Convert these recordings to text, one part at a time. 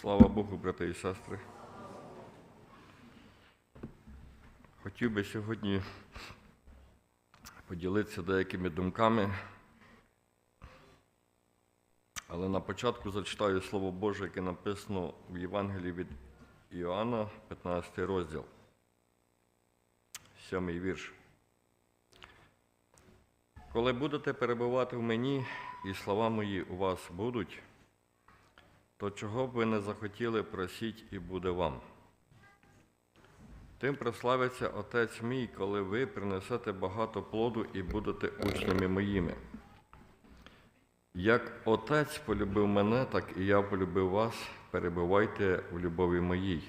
Слава Богу, брати і сестри. Хотів би сьогодні поділитися деякими думками, але на початку зачитаю Слово Боже, яке написано в Євангелії від Іоанна, 15 розділ, 7 вірш. Коли будете перебувати в мені, і слова мої у вас будуть, то чого б ви не захотіли, просіть і буде вам. Тим прославиться Отець мій, коли ви принесете багато плоду і будете учнями моїми. Як Отець полюбив мене, так і я полюбив вас, перебувайте в любові моїй.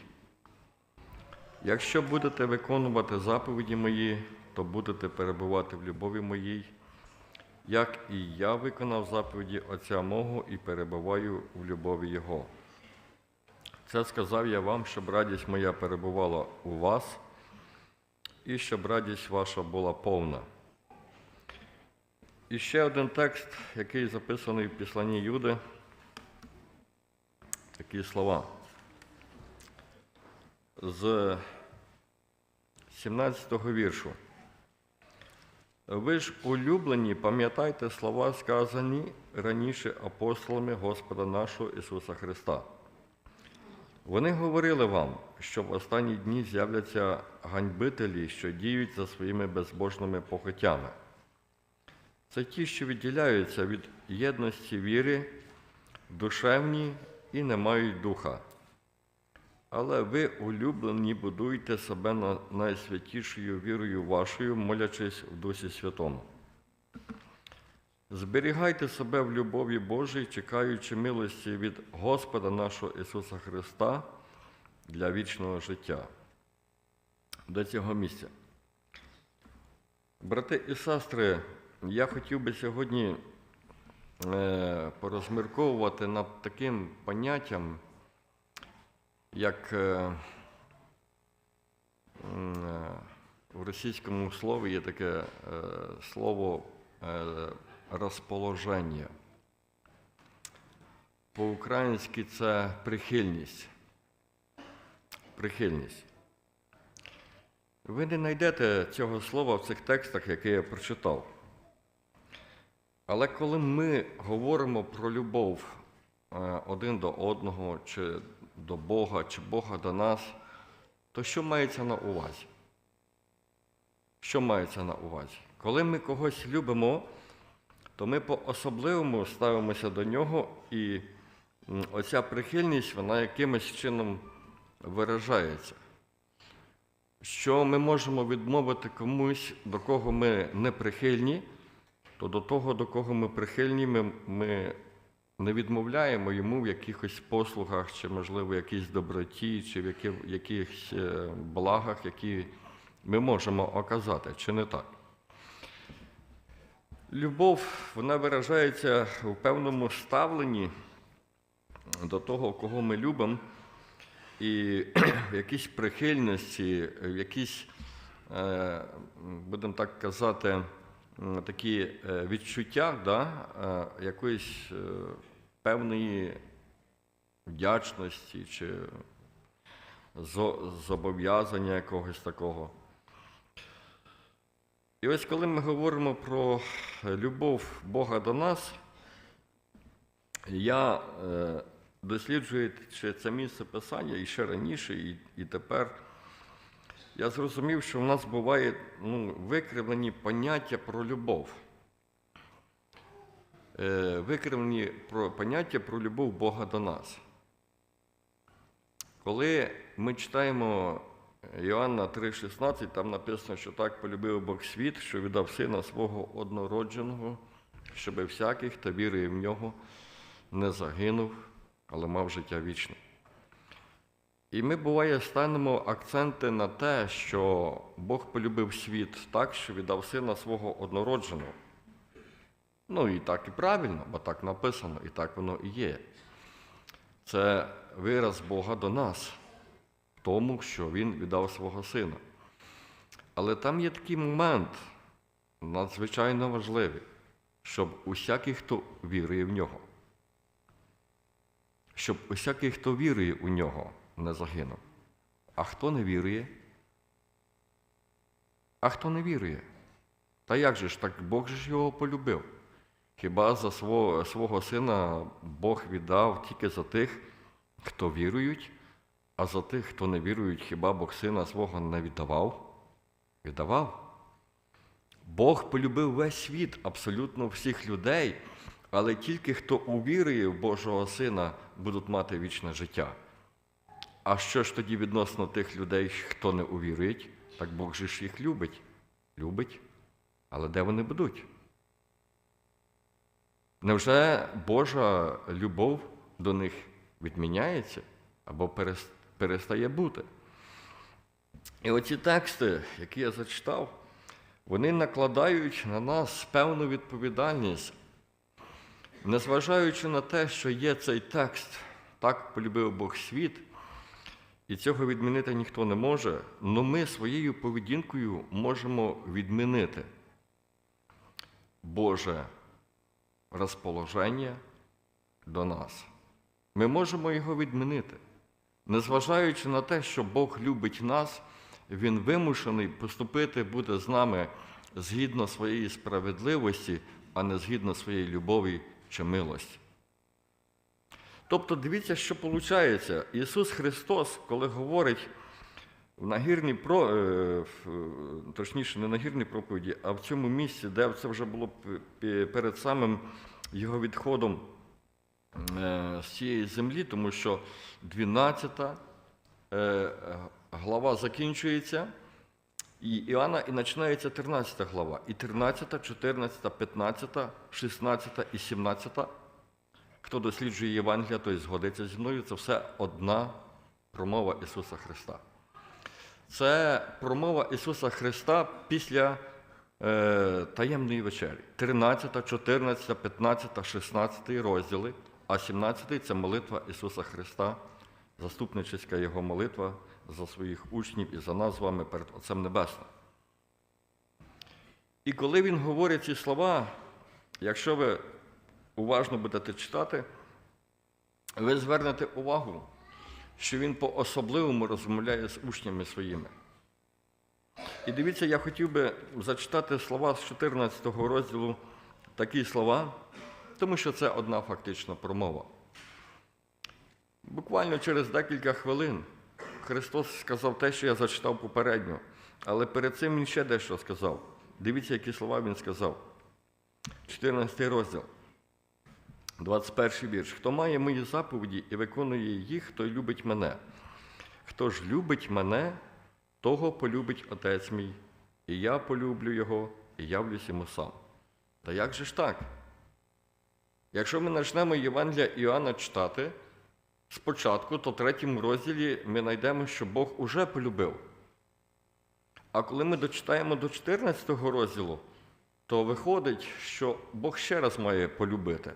Якщо будете виконувати заповіді мої, то будете перебувати в любові моїй, як і я виконав заповіді Отця мого і перебуваю в любові Його. Це сказав я вам, щоб радість моя перебувала у вас, і щоб радість ваша була повна. І ще один текст, який записаний в післанні Юди, такі слова. З 17-го віршу. Ви ж улюблені, пам'ятайте слова, сказані раніше апостолами Господа нашого Ісуса Христа. Вони говорили вам, що в останні дні з'являться ганьбителі, що діють за своїми безбожними похотями. Це ті, що відділяються від єдності віри, душевні і не мають духа. Але ви, улюблені, будуйте себе на найсвятішою вірою вашою, молячись в Дусі Святому. Зберігайте себе в любові Божій, чекаючи милості від Господа нашого Ісуса Христа для вічного життя. До цього місця. Брати і сестри, я хотів би сьогодні е, порозмірковувати над таким поняттям, як е, е, в російському слові є таке е, слово розположення. По-українськи це прихильність. Прихильність. Ви не знайдете цього слова в цих текстах, які я прочитав. Але коли ми говоримо про любов один до одного, чи до Бога, чи Бога до нас, то що мається на увазі? Що мається на увазі? Коли ми когось любимо, то ми по-особливому ставимося до нього, і оця прихильність, вона якимось чином виражається. Що ми можемо відмовити комусь, до кого ми не прихильні, то до того, до кого ми прихильні, ми, ми не відмовляємо йому в якихось послугах, чи, можливо, якійсь доброті, чи в якихось е, благах, які ми можемо оказати, чи не так. Любов вона виражається в певному ставленні до того, кого ми любимо, і в якійсь прихильності, в якійсь, е, будемо так казати, такі е, відчуття да, е, якоїсь е, певної вдячності чи зобов'язання якогось такого. І ось коли ми говоримо про любов Бога до нас, я е, досліджуючи це місце писання і ще раніше, і, і тепер, я зрозумів, що в нас буває ну, викривлені поняття про любов. Е, викривлені про поняття про любов Бога до нас. Коли ми читаємо Іоанна 3,16, там написано, що так полюбив Бог світ, що віддав сина свого однородженого, щоб всякий, хто вірує в нього, не загинув, але мав життя вічне. І ми, буває, станемо акценти на те, що Бог полюбив світ так, що віддав сина свого однородженого. Ну і так і правильно, бо так написано, і так воно і є. Це вираз Бога до нас в тому, що Він віддав свого сина. Але там є такий момент надзвичайно важливий, щоб усякий, хто вірує в нього, щоб усякий, хто вірує у нього, не загинув. А хто не вірує? А хто не вірує? Та як же ж так Бог же ж його полюбив? Хіба за свого, свого сина Бог віддав тільки за тих, хто вірують, а за тих, хто не вірують, хіба Бог сина свого не віддавав? Віддавав. Бог полюбив весь світ, абсолютно всіх людей, але тільки хто увірує в Божого Сина, будуть мати вічне життя. А що ж тоді відносно тих людей, хто не увірують, так Бог же ж їх любить. Любить. Але де вони будуть? Невже Божа любов до них відміняється або перестає бути? І оці тексти, які я зачитав, вони накладають на нас певну відповідальність, незважаючи на те, що є цей текст, так полюбив Бог світ, і цього відмінити ніхто не може, але ми своєю поведінкою можемо відмінити Боже розположення до нас. Ми можемо його відмінити. Незважаючи на те, що Бог любить нас, Він вимушений поступити буде з нами згідно своєї справедливості, а не згідно своєї любові чи милості. Тобто, дивіться, що виходить. Ісус Христос, коли говорить в нагірній про, е, точніше, не нагірній проповіді, а в цьому місці, де це вже було перед самим його відходом е, з цієї землі, тому що 12 е, глава закінчується, і Іоанна і починається 13 глава. І 13, 14, 15, 16 і 17. Хто досліджує Євангелія, той згодиться зі мною. Це все одна промова Ісуса Христа. Це промова Ісуса Христа після е, таємної вечері. 13, 14, 15, 16 розділи, а 17 це молитва Ісуса Христа, заступничська Його молитва за своїх учнів і за нас з вами перед Отцем Небесним. І коли Він говорить ці слова, якщо ви уважно будете читати, ви звернете увагу, що він по-особливому розмовляє з учнями своїми. І дивіться, я хотів би зачитати слова з 14 розділу, такі слова, тому що це одна фактична промова. Буквально через декілька хвилин Христос сказав те, що я зачитав попередньо, але перед цим Він ще дещо сказав. Дивіться, які слова Він сказав. 14 розділ. 21 вірш. Хто має мої заповіді і виконує їх, той любить мене. Хто ж любить мене, того полюбить Отець мій, і я полюблю його, і явлюсь йому сам. Та як же ж так? Якщо ми почнемо Євангелія Іоанна читати спочатку, то в третьому розділі ми знайдемо, що Бог уже полюбив. А коли ми дочитаємо до 14 розділу, то виходить, що Бог ще раз має полюбити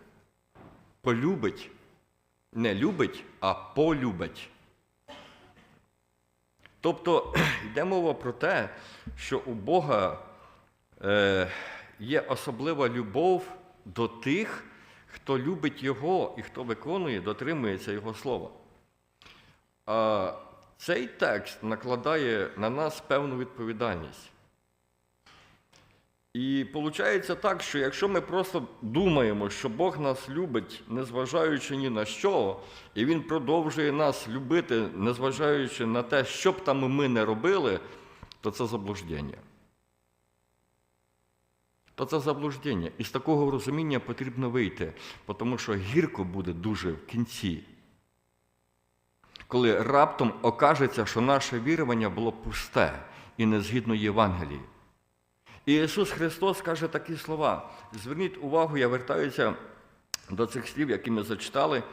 полюбить, не любить, а полюбить. Тобто йде мова про те, що у Бога е, є особлива любов до тих, хто любить Його і хто виконує, дотримується Його слова. А цей текст накладає на нас певну відповідальність. І виходить так, що якщо ми просто думаємо, що Бог нас любить, незважаючи ні на що, і Він продовжує нас любити, незважаючи на те, що б там ми не робили, то це заблуждення. То це заблуждення. І з такого розуміння потрібно вийти, тому що гірко буде дуже в кінці. Коли раптом окажеться, що наше вірування було пусте і не згідно Євангелії. І Ісус Христос каже такі слова. Зверніть увагу, я вертаюся до цих слів, які ми зачитали.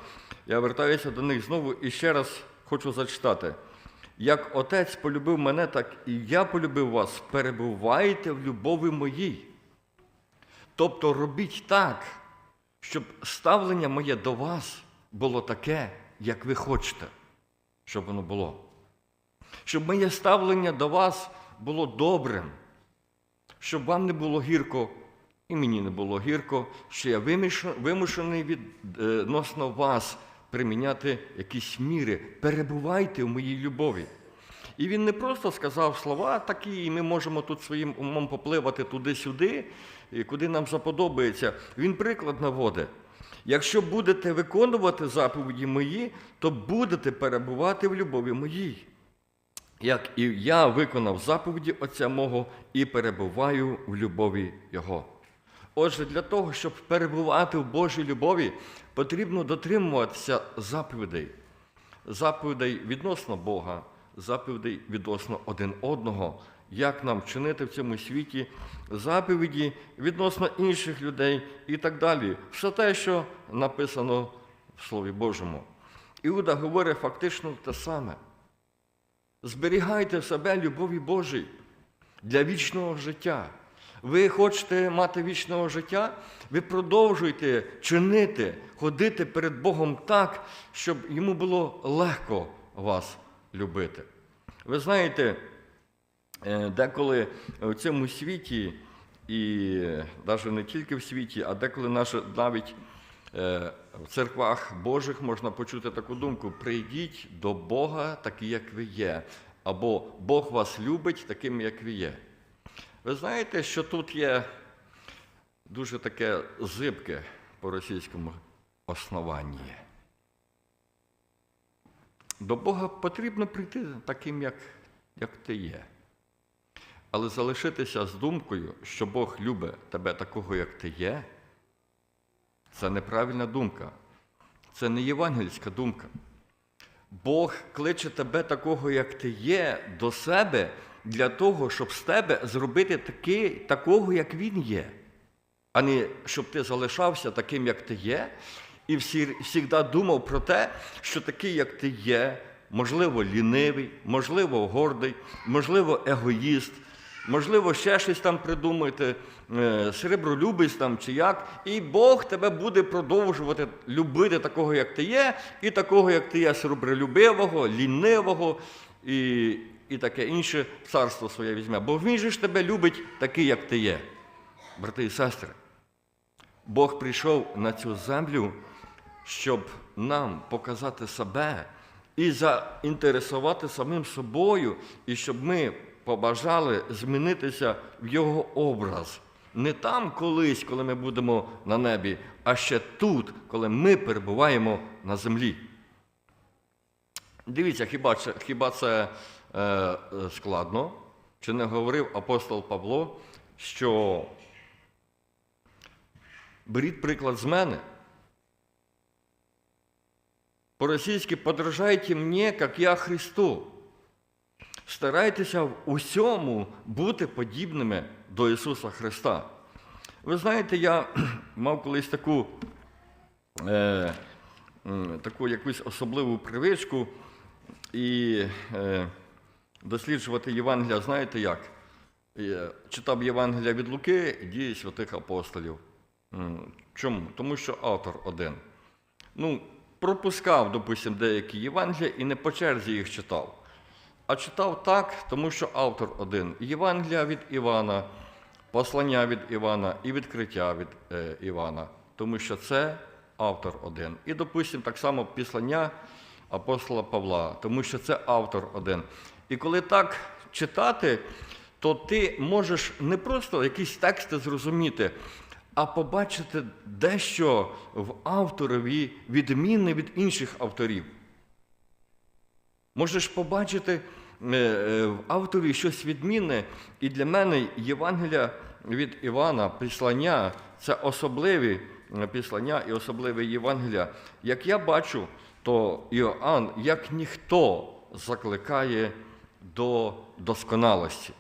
Я вертаюся до них знову і ще раз хочу зачитати. Як Отець полюбив мене, так і я полюбив вас. Перебувайте в любові моїй. Тобто робіть так, щоб ставлення моє до вас було таке, як ви хочете, щоб воно було. Щоб моє ставлення до вас було добрим щоб вам не було гірко, і мені не було гірко, що я вимушений відносно вас приміняти якісь міри. Перебувайте в моїй любові. І він не просто сказав слова такі, і ми можемо тут своїм умом попливати туди-сюди, куди нам заподобається. Він приклад наводить. Якщо будете виконувати заповіді мої, то будете перебувати в любові моїй. Як і я виконав заповіді Отця мого і перебуваю в любові Його. Отже, для того, щоб перебувати в Божій любові, потрібно дотримуватися заповідей. Заповідей відносно Бога, заповідей відносно один одного, як нам чинити в цьому світі, заповіді відносно інших людей і так далі. Все те, що написано в Слові Божому. Іуда говорить фактично те саме. Зберігайте себе любові Божій для вічного життя. Ви хочете мати вічного життя, ви продовжуйте чинити, ходити перед Богом так, щоб йому було легко вас любити. Ви знаєте, е, деколи в цьому світі, і навіть не тільки в світі, а деколи навіть е, в церквах Божих можна почути таку думку: прийдіть до Бога, такі, як ви є, або Бог вас любить таким, як ви є. Ви знаєте, що тут є дуже таке зибке по російському основанні. До Бога потрібно прийти таким, як, як ти є. Але залишитися з думкою, що Бог любить тебе такого, як ти є, це неправильна думка. Це не євангельська думка. Бог кличе тебе такого, як ти є, до себе для того, щоб з тебе зробити таки, такого, як він є, а не щоб ти залишався таким, як ти є, і завжди думав про те, що такий, як ти є, можливо, лінивий, можливо, гордий, можливо, егоїст, можливо, ще щось там придумаєте, е, серебролюбець там чи як, і Бог тебе буде продовжувати любити такого, як ти є, і такого, як ти є, серебролюбивого, лінивого і, і таке інше царство своє візьме. Бо він же ж тебе любить такий, як ти є. Брати і сестри, Бог прийшов на цю землю, щоб нам показати себе і заінтересувати самим собою, і щоб ми побажали змінитися в Його образ. Не там колись, коли ми будемо на небі, а ще тут, коли ми перебуваємо на землі. Дивіться, хіба це, хіба це е, складно? Чи не говорив апостол Павло, що беріть приклад з мене? По-російськи подражайте мені, як я Христу. Старайтеся в усьому бути подібними до Ісуса Христа. Ви знаєте, я мав колись таку, е, таку якусь особливу привичку і е, досліджувати Євангелія, знаєте як? Я читав Євангелія від Луки дії святих апостолів. Чому? Тому що автор один. Ну, пропускав, допустимо, деякі Євангелія і не по черзі їх читав. А читав так, тому що автор один. Євангелія від Івана, послання від Івана і відкриття від е, Івана, тому що це автор один. І, допустимо, так само післання апостола Павла, тому що це автор один. І коли так читати, то ти можеш не просто якісь тексти зрозуміти, а побачити дещо в авторові відмінне від інших авторів. Можеш побачити в авторі щось відмінне, і для мене Євангелія від Івана, післання це особливі е, післання і особливі Євангелія. Як я бачу, то Іоанн, як ніхто, закликає до досконалості.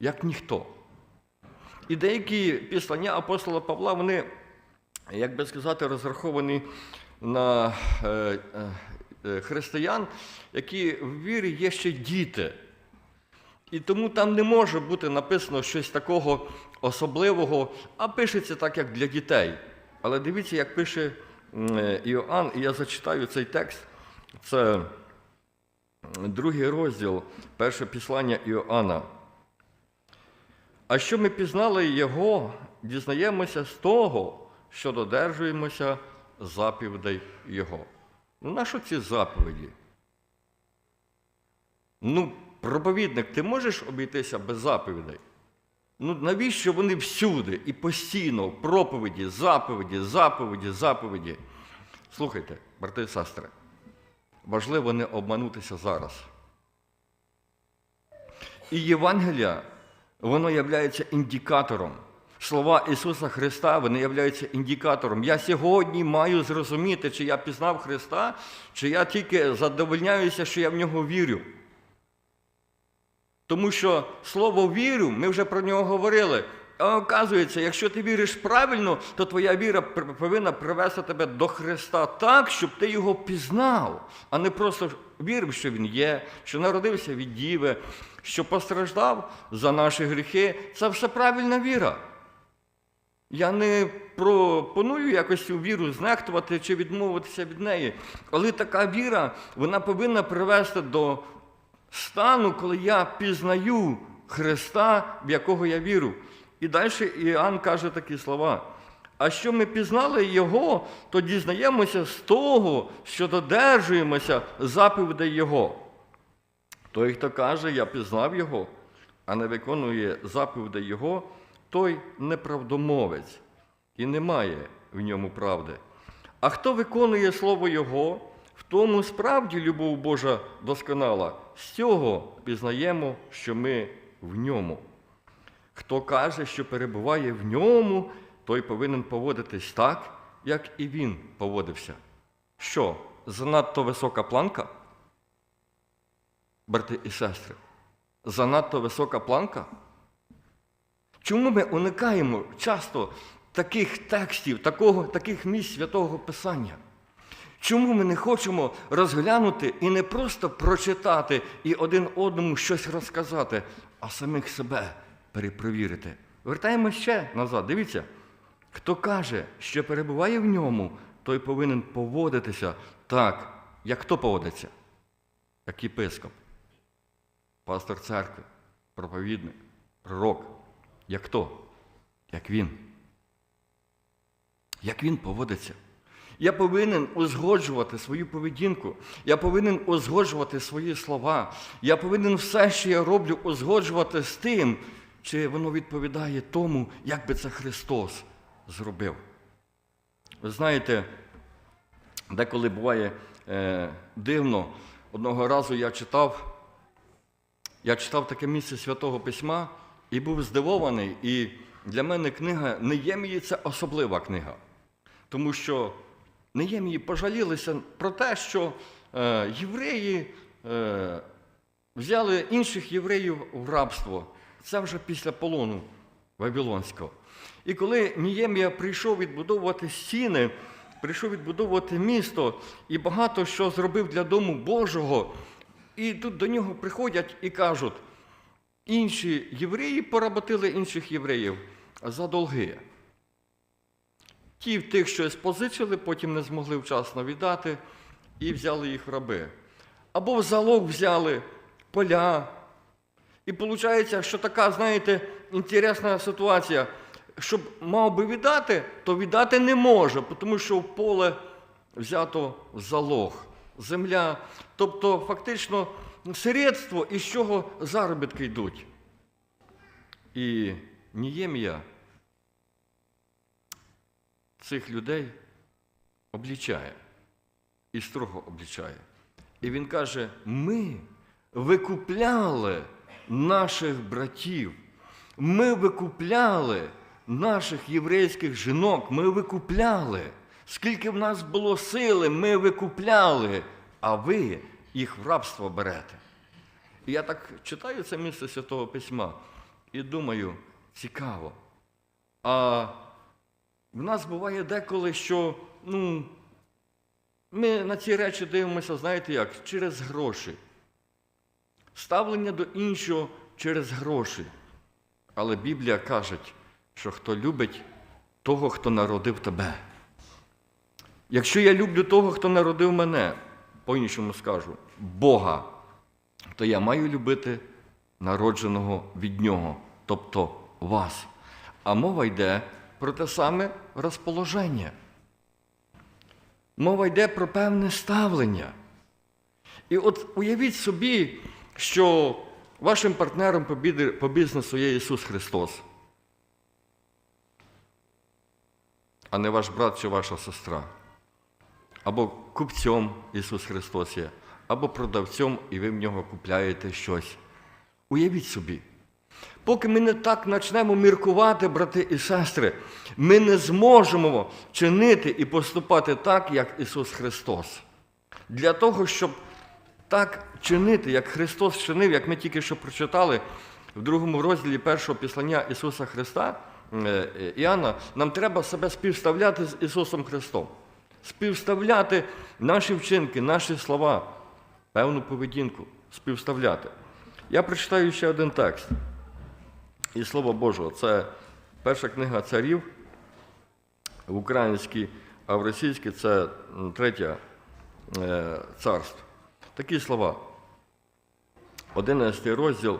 Як ніхто. І деякі післання апостола Павла, вони, як би сказати, розраховані на е, е, е, християн, які в вірі є ще діти. І тому там не може бути написано щось такого особливого, а пишеться так, як для дітей. Але дивіться, як пише е, Іоанн, і я зачитаю цей текст. Це другий розділ, перше післання Іоанна. А що ми пізнали Його, дізнаємося з того, що додержуємося заповідей Його. Ну, на що ці заповіді? Ну, проповідник, ти можеш обійтися без заповідей? Ну, навіщо вони всюди і постійно в проповіді, заповіді, заповіді, заповіді? Слухайте, брати і сестри, важливо не обманутися зараз. І Євангелія, воно є індикатором. Слова Ісуса Христа, вони являються індикатором. Я сьогодні маю зрозуміти, чи я пізнав Христа, чи я тільки задовольняюся, що я в нього вірю. Тому що слово вірю, ми вже про нього говорили. А оказується, якщо ти віриш правильно, то твоя віра повинна привести тебе до Христа так, щоб ти його пізнав, а не просто вірив, що Він є, що народився від Діви, що постраждав за наші гріхи. Це все правильна віра. Я не пропоную якось цю віру знехтувати чи відмовитися від неї. Але така віра, вона повинна привести до стану, коли я пізнаю Христа, в якого я вірю. І далі Іоанн каже такі слова. А що ми пізнали Його, то дізнаємося з того, що додержуємося заповідей Його. Той, хто каже, я пізнав Його, а не виконує заповідей Його, той неправдомовець і немає в ньому правди. А хто виконує Слово Його, в тому справді любов Божа досконала. З цього пізнаємо, що ми в ньому. Хто каже, що перебуває в ньому, той повинен поводитись так, як і він поводився. Що, занадто висока планка? Брати і сестри, занадто висока планка? Чому ми уникаємо часто таких текстів, такого, таких місць святого Писання? Чому ми не хочемо розглянути і не просто прочитати і один одному щось розказати, а самих себе перепровірити? Вертаємо ще назад. Дивіться, хто каже, що перебуває в ньому, той повинен поводитися так, як хто поводиться? Як єпископ, пастор церкви, проповідник, пророк. Як хто? Як він. Як він поводиться. Я повинен узгоджувати свою поведінку, я повинен узгоджувати свої слова, я повинен все, що я роблю, узгоджувати з тим, чи воно відповідає тому, як би це Христос зробив. Ви знаєте, деколи буває е, дивно, одного разу я читав, я читав таке місце Святого Письма і був здивований. І для мене книга Неємії це особлива книга. Тому що Неємії пожалілися про те, що е, євреї е, взяли інших євреїв в рабство. Це вже після полону Вавилонського. І коли Ніємія прийшов відбудовувати стіни, прийшов відбудовувати місто і багато що зробив для дому Божого, і тут до нього приходять і кажуть, інші євреї поработили інших євреїв за долги. Ті в тих щось позичили, потім не змогли вчасно віддати і взяли їх в раби. Або в залог взяли поля. І виходить, що така, знаєте, інтересна ситуація. Щоб мав би віддати, то віддати не може, тому що в поле взято в залог, земля. Тобто, фактично, средство, із чого заробітки йдуть. І Ніємія цих людей облічає і строго облічає. І він каже: ми викупляли наших братів, ми викупляли наших єврейських жінок, ми викупляли. Скільки в нас було сили, ми викупляли, а ви їх в рабство берете. І я так читаю це місце Святого Письма і думаю, цікаво. А в нас буває деколи, що ну, ми на ці речі дивимося, знаєте як, через гроші. Ставлення до іншого через гроші. Але Біблія каже, що хто любить того, хто народив тебе. Якщо я люблю того, хто народив мене, по-іншому скажу, Бога, то я маю любити народженого від Нього, тобто вас. А мова йде про те саме розположення. Мова йде про певне ставлення. І от уявіть собі, що вашим партнером по бізнесу є Ісус Христос, а не ваш брат чи ваша сестра. Або купцем Ісус Христос є, або продавцем, і ви в нього купляєте щось. Уявіть собі. Поки ми не так почнемо міркувати, брати і сестри, ми не зможемо чинити і поступати так, як Ісус Христос. Для того, щоб так чинити, як Христос чинив, як ми тільки що прочитали в другому розділі першого післання Ісуса Христа, е, е, Іоанна, нам треба себе співставляти з Ісусом Христом. Співставляти наші вчинки, наші слова, певну поведінку, співставляти. Я прочитаю ще один текст із Слова Божого. Це перша книга царів в українській, а в російській це третє е, царство. Такі слова. 11 розділ,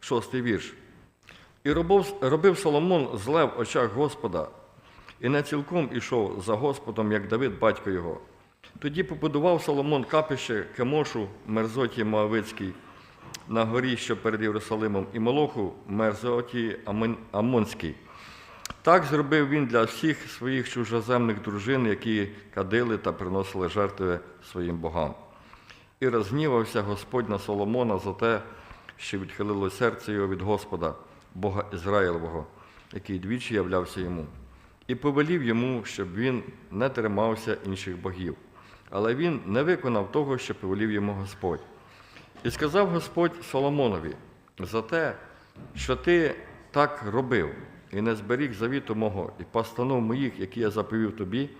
6 вірш. І робив Соломон зле в очах Господа, і не цілком ішов за Господом, як Давид, батько його. Тоді побудував Соломон капище Кемошу, мерзоті Моавицькій, на горі, що перед Єрусалимом, і Молоху, мерзоті Амон- Амонській. Так зробив він для всіх своїх чужоземних дружин, які кадили та приносили жертви своїм богам. І розгнівався Господь на Соломона за те, що відхилило серце його від Господа, Бога Ізраїлового, який двічі являвся йому, і повелів йому, щоб він не тримався інших богів. Але він не виконав того, що повелів йому Господь. І сказав Господь Соломонові за те, що ти так робив, і не зберіг завіту мого, і постанов моїх, які я заповів тобі,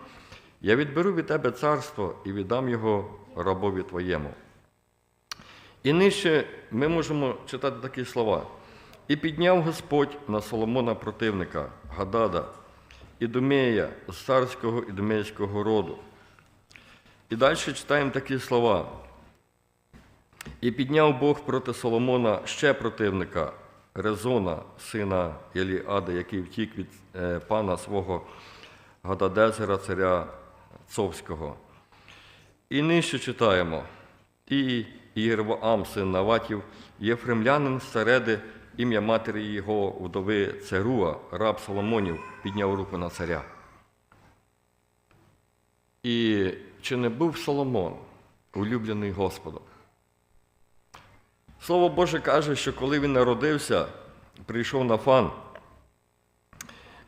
я відберу від тебе царство і віддам його рабові твоєму. І нижче ми можемо читати такі слова. І підняв Господь на Соломона противника, Гадада, Ідумея, з царського ідумейського роду. І далі читаємо такі слова. І підняв Бог проти Соломона ще противника, Резона, сина Еліада, який втік від е, пана свого Гададезера, царя Цовського. І нижче читаємо. І Єрвоам, син Наватів, єфремлянин середи, ім'я матері його вдови Церуа, раб Соломонів, підняв руку на царя. І чи не був Соломон, улюблений Господом? Слово Боже каже, що коли він народився, прийшов Нафан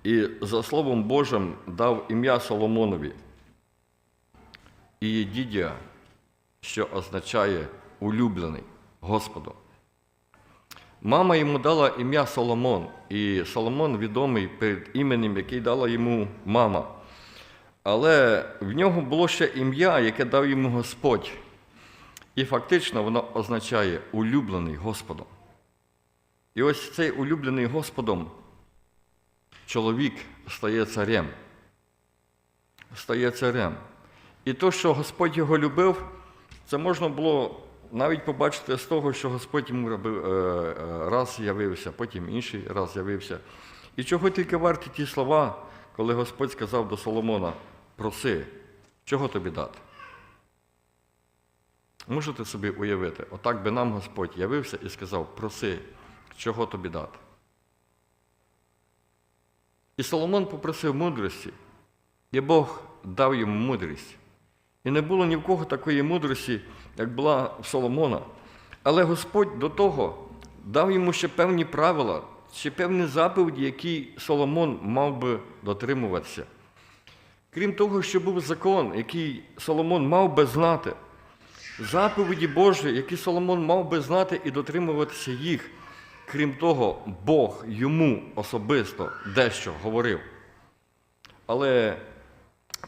і за Словом Божим дав ім'я Соломонові і дідя, що означає улюблений Господом. Мама йому дала ім'я Соломон, і Соломон відомий перед іменем, який дала йому мама. Але в нього було ще ім'я, яке дав йому Господь. І фактично воно означає улюблений Господом. І ось цей улюблений Господом чоловік стає царем. Стає царем. І то, що Господь його любив, це можна було навіть побачити з того, що Господь йому робив, е, е, раз явився, потім інший раз явився. І чого тільки варті ті слова, коли Господь сказав до Соломона: проси, чого тобі дати? Можете собі уявити, отак би нам Господь явився і сказав: проси, чого тобі дати. І Соломон попросив мудрості, і Бог дав йому мудрість. І не було ні в кого такої мудрості, як була в Соломона. Але Господь до того дав йому ще певні правила, ще певні заповіді, які Соломон мав би дотримуватися. Крім того, що був закон, який Соломон мав би знати, заповіді Божі, які Соломон мав би знати і дотримуватися їх. Крім того, Бог йому особисто дещо говорив. Але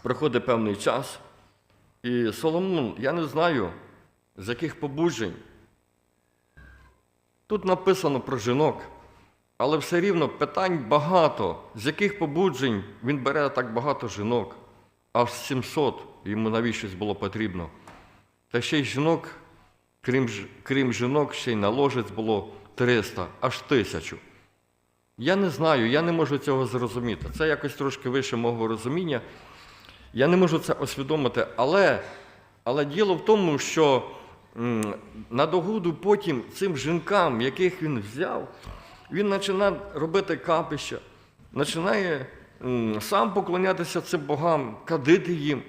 проходить певний час, і Соломон, я не знаю, з яких побуджень. Тут написано про жінок, але все рівно питань багато, з яких побуджень він бере так багато жінок, аж 700 йому навіщось було потрібно. Та ще й жінок, крім, крім жінок, ще й наложець було 300, аж тисячу. Я не знаю, я не можу цього зрозуміти. Це якось трошки вище мого розуміння. Я не можу це усвідомити, але, але діло в тому, що на догоду потім цим жінкам, яких він взяв, він починає робити капища, починає сам поклонятися цим богам, кадити їм.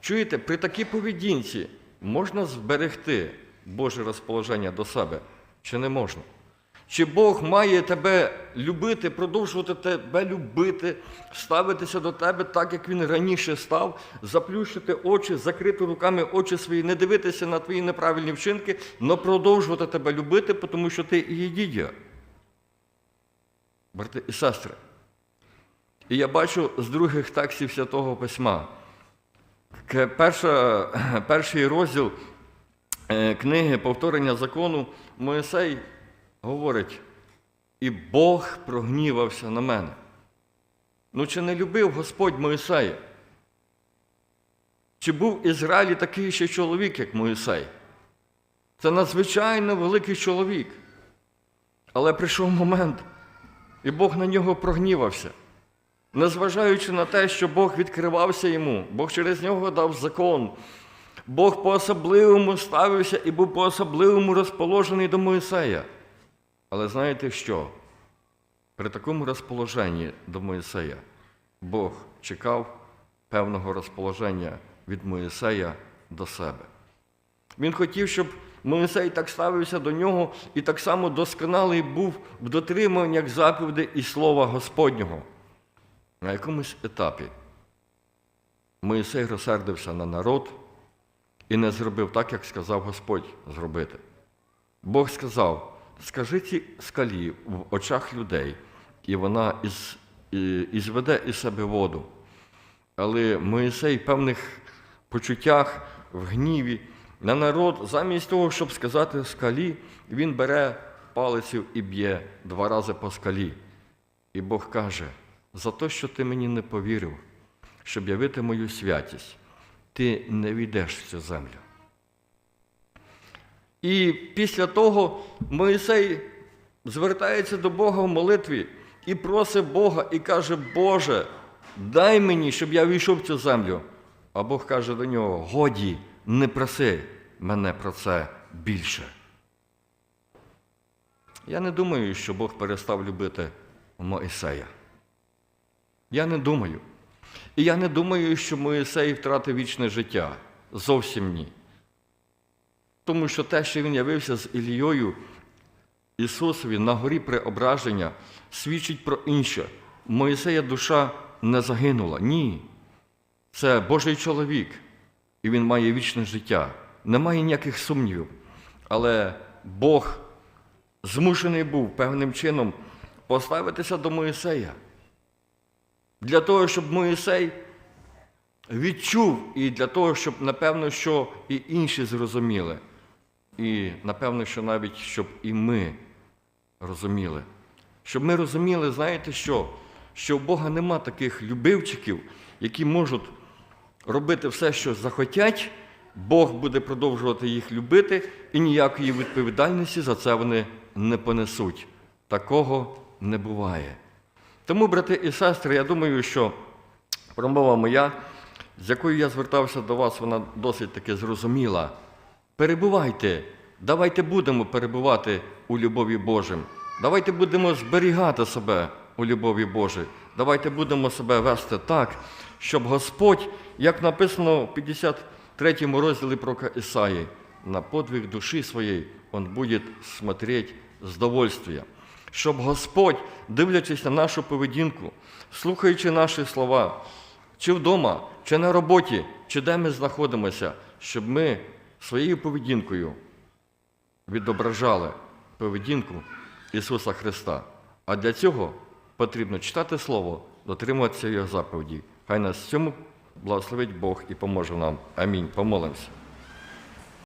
Чуєте, при такій поведінці можна зберегти Боже розположення до себе чи не можна? Чи Бог має тебе любити, продовжувати тебе любити, ставитися до тебе так, як він раніше став, заплющити очі, закрити руками очі свої, не дивитися на твої неправильні вчинки, але продовжувати тебе любити, тому що ти є дідя. Брати і сестри. І я бачу з других текстів Святого Письма. Перша, перший розділ е, книги Повторення закону Моїсей говорить, і Бог прогнівався на мене. Ну, чи не любив Господь Моїсея? Чи був в Ізраїлі такий ще чоловік, як Моїсей? Це надзвичайно великий чоловік. Але прийшов момент, і Бог на нього прогнівався. Незважаючи на те, що Бог відкривався йому, Бог через нього дав закон, Бог по-особливому ставився і був по-особливому розположений до Моїсея. Але знаєте що? При такому розположенні до Моїсея Бог чекав певного розположення від Моїсея до себе. Він хотів, щоб Моїсей так ставився до нього і так само досконалий був в дотриманнях заповідей і слова Господнього. На якомусь етапі Моїсей розсердився на народ і не зробив так, як сказав Господь зробити. Бог сказав: скажи цій скалі в очах людей, і вона із, і, і зведе із себе воду. Але Моїсей в певних почуттях, в гніві на народ, замість того, щоб сказати скалі, він бере палицю і б'є два рази по скалі. І Бог каже: за те, що ти мені не повірив, щоб явити мою святість, ти не війдеш в цю землю. І після того Моїсей звертається до Бога в молитві і просить Бога і каже, Боже, дай мені, щоб я війшов в цю землю. А Бог каже до нього: годі, не проси мене про це більше. Я не думаю, що Бог перестав любити Моїсея. Я не думаю. І я не думаю, що Моїсей втратив вічне життя. Зовсім ні. Тому що те, що він явився з Ілією Ісусові на горі преображення, свідчить про інше. Моїсея душа не загинула. Ні. Це Божий чоловік, і він має вічне життя. Немає ніяких сумнівів. Але Бог змушений був певним чином поставитися до Моїсея. Для того, щоб Моїсей відчув, і для того, щоб, напевно, що і інші зрозуміли. І, напевно, що навіть щоб і ми розуміли. Щоб ми розуміли, знаєте що? Що в Бога нема таких любивчиків, які можуть робити все, що захотять, Бог буде продовжувати їх любити, і ніякої відповідальності за це вони не понесуть. Такого не буває. Тому, брати і сестри, я думаю, що промова моя, з якою я звертався до вас, вона досить таки зрозуміла. Перебувайте, давайте будемо перебувати у любові Божим. Давайте будемо зберігати себе у любові Божій. Давайте будемо себе вести так, щоб Господь, як написано в 53 розділі пророка Ісаї, на подвиг душі своєї Он буде смотреть з довольствием. Щоб Господь, дивлячись на нашу поведінку, слухаючи наші слова, чи вдома, чи на роботі, чи де ми знаходимося, щоб ми своєю поведінкою відображали поведінку Ісуса Христа. А для цього потрібно читати Слово, дотримуватися Його заповіді. Хай нас цьому благословить Бог і поможе нам. Амінь. Помолимося.